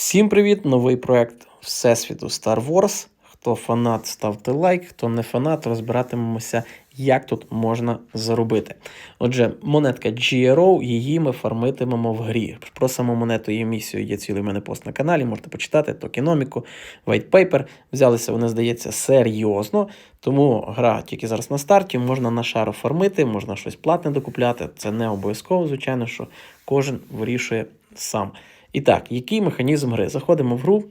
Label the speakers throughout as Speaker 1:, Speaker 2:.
Speaker 1: Всім привіт! Новий проект Всесвіту Star Wars. Хто фанат, ставте лайк, хто не фанат, розбиратимемося, як тут можна заробити. Отже, монетка GRO, її ми фармитимемо в грі. Про саму монету і місію є цілий мене пост на каналі, можете почитати токеноміку, white paper. Взялися вони, здається, серйозно. Тому гра тільки зараз на старті, можна на шару фармити, можна щось платне докупляти. Це не обов'язково, звичайно, що кожен вирішує сам. І так, який механізм гри? Заходимо в гру.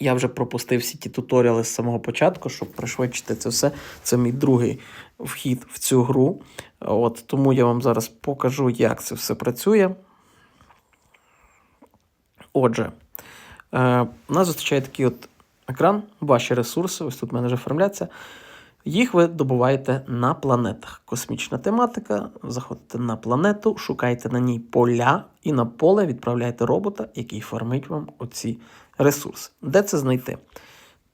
Speaker 1: Я вже пропустив всі ті туторіали з самого початку, щоб пришвидшити це все. Це мій другий вхід в цю гру. От, Тому я вам зараз покажу, як це все працює. Отже, е, нас зустрічає такий от екран, ваші ресурси, ось тут в мене вже оформляться. Їх ви добуваєте на планетах. Космічна тематика. Заходите на планету, шукаєте на ній поля, і на поле відправляєте робота, який фармить вам оці ресурси. Де це знайти?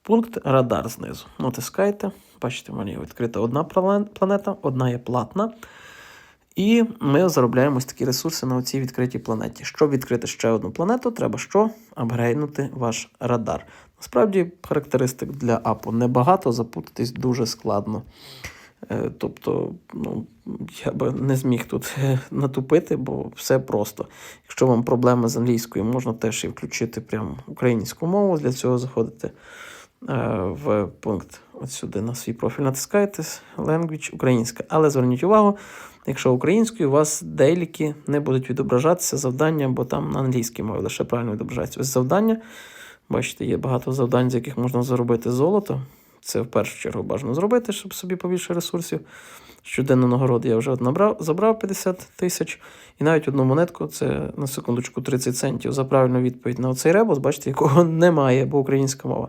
Speaker 1: Пункт радар знизу. Натискаєте. Бачите, в мене відкрита одна планета, одна є платна. І ми заробляємо такі ресурси на цій відкритій планеті. Щоб відкрити ще одну планету, треба що? Апгрейднути ваш радар. Насправді, характеристик для апу небагато, запутатись дуже складно. Е, Тобто, ну, я би не зміг тут е, натупити, бо все просто. Якщо вам проблеми з англійською, можна теж і включити прямо українську мову. Для цього заходите е, в пункт от сюди на свій профіль, натискаєте Language українська. Але зверніть увагу, якщо українською, у вас деякі не будуть відображатися завдання, бо там на англійській мові лише правильно відображається. Ось завдання. Бачите, є багато завдань, з яких можна заробити золото. Це в першу чергу бажано зробити, щоб собі побільше ресурсів. Щоденну нагороду я вже набрав, забрав 50 тисяч. І навіть одну монетку, це на секундочку 30 центів за правильну відповідь на оцей ребус, бачите, якого немає, бо українська мова.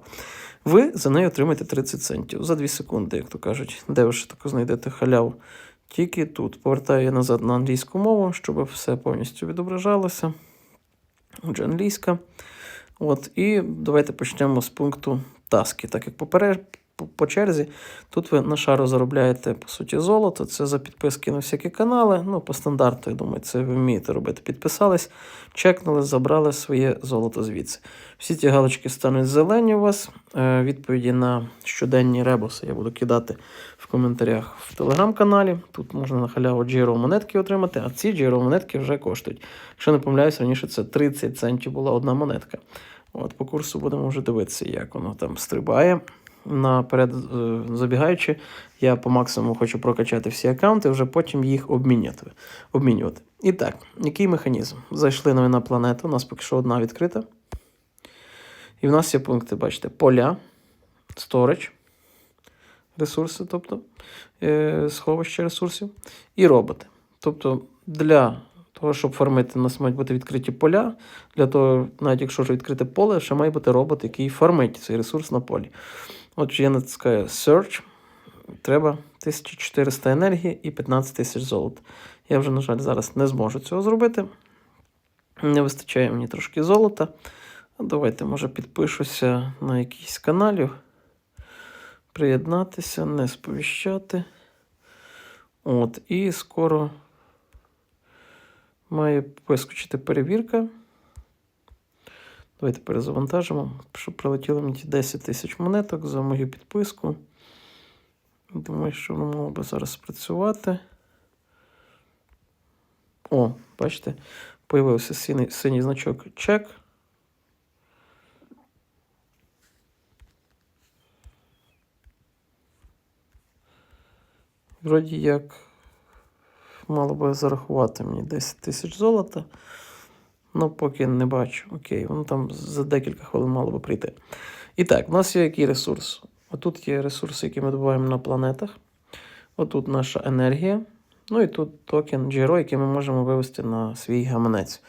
Speaker 1: Ви за неї отримаєте 30 центів за 2 секунди, як то кажуть, де ви ще таку знайдете халяву. Тільки тут. Повертаю я назад на англійську мову, щоб все повністю відображалося. Отже, англійська. От, І давайте почнемо з пункту таски. Так як поперед, по, черзі, тут ви на шару заробляєте, по суті, золото. Це за підписки на всякі канали. Ну, по стандарту, я думаю, це ви вмієте робити. Підписались, чекнули, забрали своє золото звідси. Всі ті галочки стануть зелені у вас. Е, відповіді на щоденні ребуси я буду кидати в коментарях в телеграм-каналі. Тут можна на халяву Giro монетки отримати, а ці Giro монетки вже коштують. Якщо не помиляюсь, раніше це 30 центів була одна монетка. От По курсу будемо вже дивитися, як воно там стрибає. Наперед е, забігаючи, я по максимуму хочу прокачати всі аккаунти, вже потім їх обмінювати. обмінювати. І так, який механізм? Зайшли ми на планету, у нас поки що одна відкрита. І в нас є пункти, бачите, поля, сторич, ресурси, тобто е, сховище ресурсів, і роботи. Тобто для того, щоб фармити, у нас мають бути відкриті поля. Для того, навіть якщо вже відкрите поле, ще має бути робот, який фармить цей ресурс на полі. Отже, я натискаю Search. Треба 1400 енергії і 15 тисяч золота. Я вже, на жаль, зараз не зможу цього зробити. Не вистачає мені трошки золота. Давайте, може, підпишуся на якийсь каналів. Приєднатися, не сповіщати. От, І скоро має вискочити перевірка. Давайте перезавантажимо, щоб прилетіло мені ті 10 тисяч монеток за мою підписку. Думаю, що воно мало би зараз спрацювати. О, бачите, появився синій, синій значок чек. Вроді як мало би зарахувати мені 10 тисяч золота. Ну, поки не бачу. Окей, воно там за декілька хвилин мало би прийти. І так, у нас є який ресурс? Отут є ресурси, які ми добуваємо на планетах. Отут наша енергія. Ну і тут токен Giro, який ми можемо вивести на свій гаманець.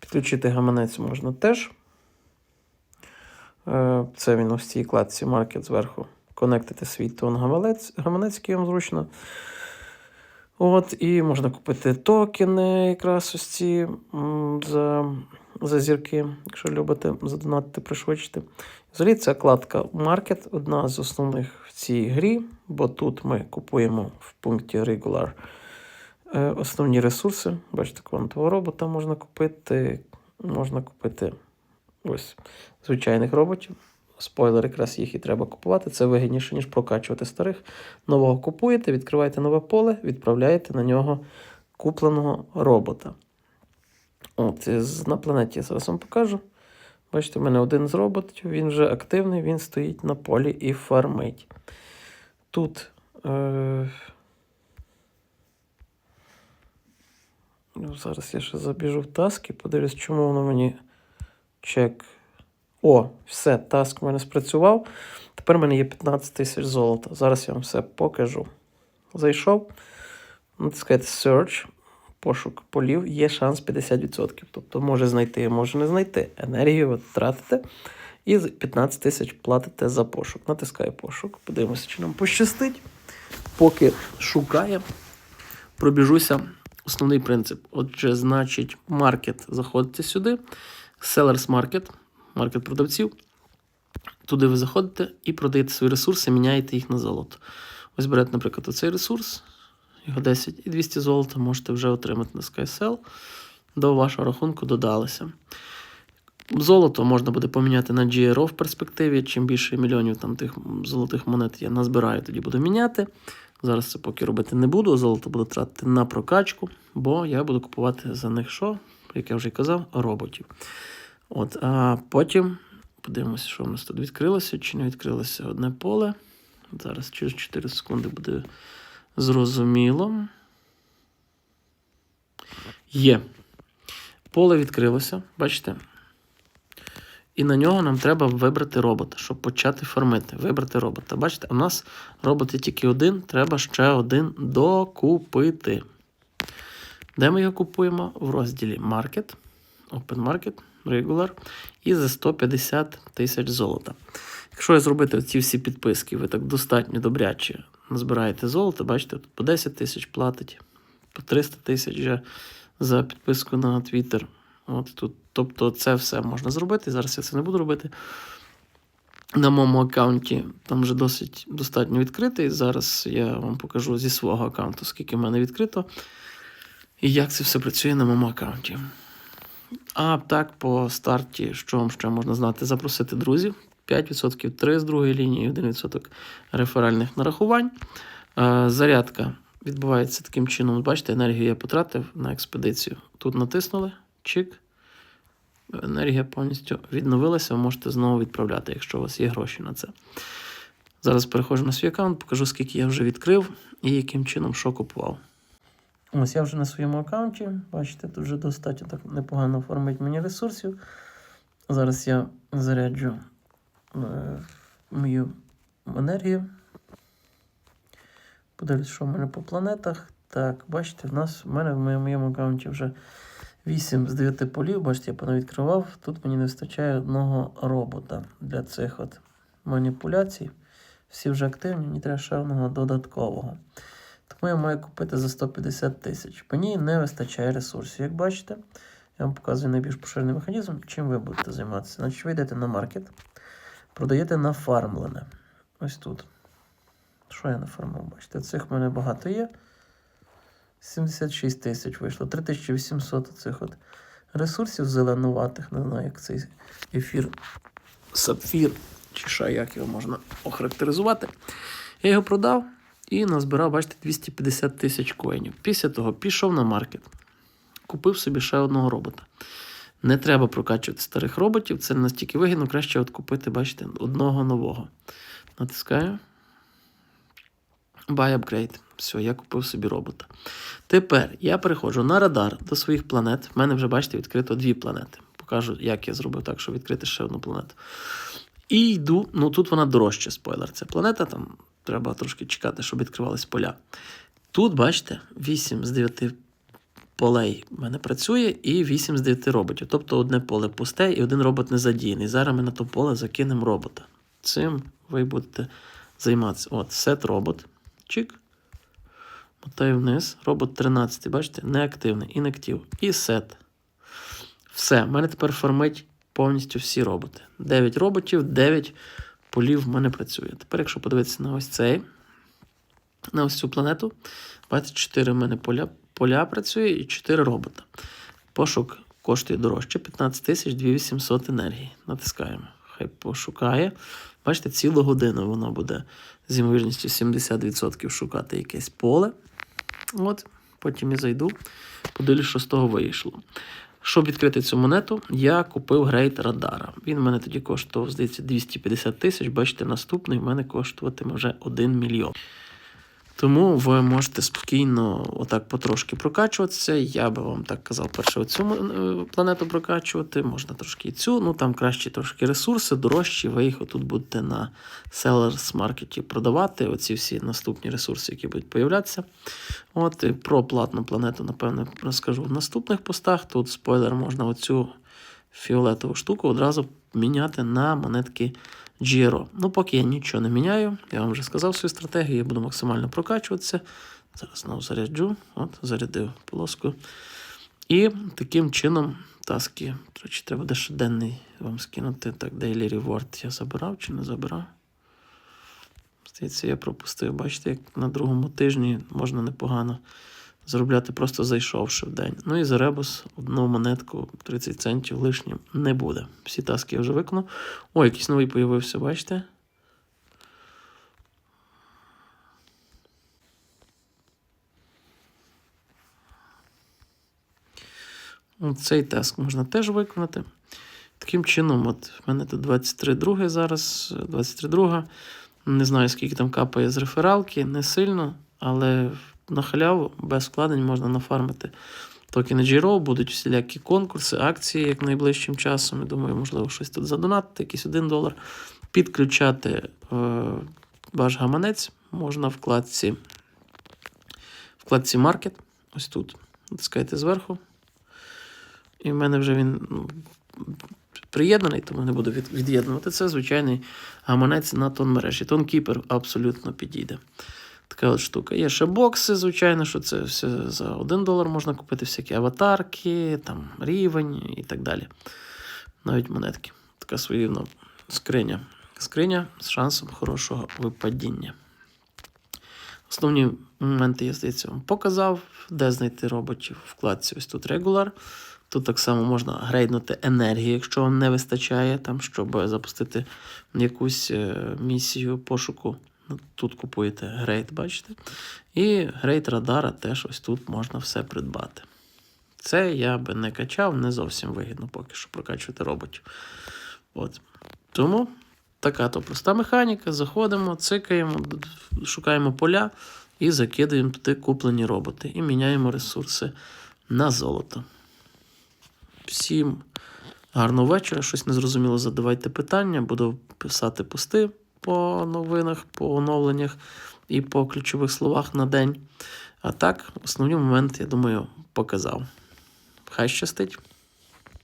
Speaker 1: Підключити гаманець можна теж. Е, це він ось цій кладці Market зверху. Конектити свій тон гаманець, який вам зручно. От, І можна купити токени, якраз ось ці за за зірки, якщо любите задонатити, пришвидшити. Взагалі, ця кладка Market одна з основних в цій грі, бо тут ми купуємо в пункті Regular е, основні ресурси. Бачите, квантового робота можна купити, можна купити ось звичайних роботів. Спойлер, якраз їх і треба купувати. Це вигідніше, ніж прокачувати старих. Нового купуєте, відкриваєте нове поле, відправляєте на нього купленого робота. От, на планеті я зараз вам покажу. Бачите, в мене один з роботів, він вже активний, він стоїть на полі і фармить. Тут. Е... ну, Зараз я ще забіжу в таски, подивлюсь, чому воно мені чек. О, все, таск в мене спрацював. Тепер в мене є 15 тисяч золота. Зараз я вам все покажу. Зайшов, натискаєте Search, пошук полів, є шанс 50%. Тобто може знайти, може не знайти. Енергію ви тратите і 15 тисяч платите за пошук. Натискаю пошук. Подивимося, чи нам пощастить. Поки шукає, пробіжуся. Основний принцип. Отже, значить, маркет. Заходите сюди. Sellers Market, маркет продавців. Туди ви заходите і продаєте свої ресурси, міняєте їх на золото. Ось берете, наприклад, оцей ресурс, його 10 і 200 золота можете вже отримати на SkySell. До вашого рахунку додалося. Золото можна буде поміняти на GRO в перспективі. Чим більше мільйонів там тих золотих монет я назбираю, тоді буду міняти. Зараз це поки робити не буду. Золото буду тратити на прокачку, бо я буду купувати за них що, як я вже й казав, роботів. От, а потім подивимося, що в нас тут відкрилося, чи не відкрилося одне поле. Зараз через 4 секунди буде зрозуміло. Є. Поле відкрилося, бачите? І на нього нам треба вибрати робота, щоб почати фармити. Вибрати робота. Бачите, у нас робот є тільки один, треба ще один докупити. Де ми його купуємо? В розділі Market, Open Market, Regular і за 150 тисяч золота. Якщо я зробити ці всі підписки, ви так достатньо добряче назбираєте золото, бачите, тут по 10 тисяч платить, по 300 тисяч вже за підписку на Twitter. От тут, тобто це все можна зробити. Зараз я це не буду робити. На моєму аккаунті там вже досить достатньо відкритий. Зараз я вам покажу зі свого аккаунту, скільки в мене відкрито, і як це все працює на моєму аккаунті. А так, по старті, що вам ще можна знати, запросити друзів. 5% 3 з другої лінії, 1% реферальних нарахувань. Е, Зарядка відбувається таким чином. Бачите, енергію я потратив на експедицію. Тут натиснули, чик. Енергія повністю відновилася, ви можете знову відправляти, якщо у вас є гроші на це. Зараз переходжу на свій аккаунт, покажу, скільки я вже відкрив і яким чином що купував. Ось я вже на своєму аккаунті. Бачите, тут вже достатньо так непогано оформить мені ресурсів. Зараз я заряджу е, мою енергію. Подивлюсь, що в мене по планетах. Так, бачите, в нас в мене в моєму, аккаунті вже 8 з 9 полів. Бачите, я понавідкривав. Тут мені не вистачає одного робота для цих от маніпуляцій. Всі вже активні, мені треба ще одного додаткового. Тому я маю купити за 150 тисяч. Мені не вистачає ресурсів. Як бачите, я вам показую найбільш поширений механізм, чим ви будете займатися. Значить, ви йдете на маркет, продаєте нафармлене. Ось тут. Що я нафармив? Бачите, цих в мене багато є. 76 тисяч вийшло. 3800 цих от ресурсів зеленуватих. Не знаю, як цей ефір сапфір, чи що, як його можна охарактеризувати. Я його продав і назбирав, бачите, 250 тисяч коїнів. Після того пішов на маркет, купив собі ще одного робота. Не треба прокачувати старих роботів, це настільки вигідно, краще от купити, бачите, одного нового. Натискаю. Buy upgrade. Все, я купив собі робота. Тепер я переходжу на радар до своїх планет. В мене вже, бачите, відкрито дві планети. Покажу, як я зробив так, щоб відкрити ще одну планету. І йду, ну тут вона дорожча, спойлер. Це планета, там треба трошки чекати, щоб відкривались поля. Тут, бачите, 8 з 9 полей в мене працює і 8 з 9 роботів. Тобто одне поле пусте і один робот не задіяний. Зараз ми на то поле закинемо робота. Цим ви будете займатися. От, сет робот. Чик. Мотаю вниз. Робот 13, бачите, неактивний, інактив. І сет. Все, в мене тепер формить повністю всі роботи. 9 роботів, 9 полів в мене працює. Тепер, якщо подивитися на ось цей, на ось цю планету, бачите, 4 в мене поля, поля працює і 4 робота. Пошук коштує дорожче 15 тисяч 2800 енергії. Натискаємо. Хай пошукає. Бачите, цілу годину воно буде з ймовірністю 70% шукати якесь поле. От, потім я зайду, подивлюсь, що з того вийшло. Щоб відкрити цю монету, я купив грейд Радара. Він в мене тоді коштував, здається, 250 тисяч. Бачите, наступний в мене коштуватиме вже 1 мільйон. Тому ви можете спокійно отак потрошки прокачуватися. Я би вам так казав, перше оцю е, планету прокачувати, можна трошки і цю. Ну там кращі трошки ресурси, дорожчі. Ви їх отут будете на Sellers Market продавати. Оці всі наступні ресурси, які будуть появлятися. От і про платну планету, напевно, розкажу в наступних постах. Тут спойлер, можна оцю фіолетову штуку одразу міняти на монетки Giro. Ну, поки я нічого не міняю, я вам вже сказав свою стратегію, я буду максимально прокачуватися. Зараз знову заряджу, от, зарядив полоску. І таким чином таски. Речі, треба буде вам скинути. Так, Daily Reward я забирав чи не забирав? Здається, я пропустив. Бачите, як на другому тижні можна непогано заробляти, просто зайшовши в день. Ну і за ребус одну монетку 30 центів лишнім не буде. Всі таски я вже виконав. О, якийсь новий появився, бачите? Цей таск можна теж виконати. Таким чином, от в мене тут 23 друге зараз, 23 друга. Не знаю, скільки там капає з рефералки, не сильно, але на халяву без вкладень можна нафармити токени Giro, будуть всілякі конкурси, акції як найближчим часом. Я думаю, можливо, щось тут задонатити, якийсь один долар. Підключати е, ваш гаманець можна вкладці, вкладці Market. Ось тут. Натискайте зверху. І в мене вже він ну, приєднаний, тому не буду від, від'єднувати. Це звичайний гаманець на тон мережі. Тонкіпер абсолютно підійде. Така от штука. Є ще бокси, звичайно, що це все за 1 долар можна купити всякі аватарки, там рівень і так далі. Навіть монетки. Така своєрідна скриня. Скриня з шансом хорошого випадіння. Основні моменти, я здається, вам показав, де знайти роботів в вкладці. Ось тут регуляр. Тут так само можна грейднути енергію, якщо вам не вистачає, там, щоб запустити якусь е, місію пошуку. Ну, Тут купуєте грейд, бачите? І грейд радара теж ось тут можна все придбати. Це я би не качав, не зовсім вигідно поки що прокачувати роботів. От. Тому така то проста механіка. Заходимо, цикаємо, шукаємо поля і закидаємо туди куплені роботи. І міняємо ресурси на золото. Всім гарного вечора. Щось незрозуміло, задавайте питання. Буду писати пости по новинах, по оновленнях і по ключових словах на день. А так, основні моменти, я думаю, показав. Хай щастить!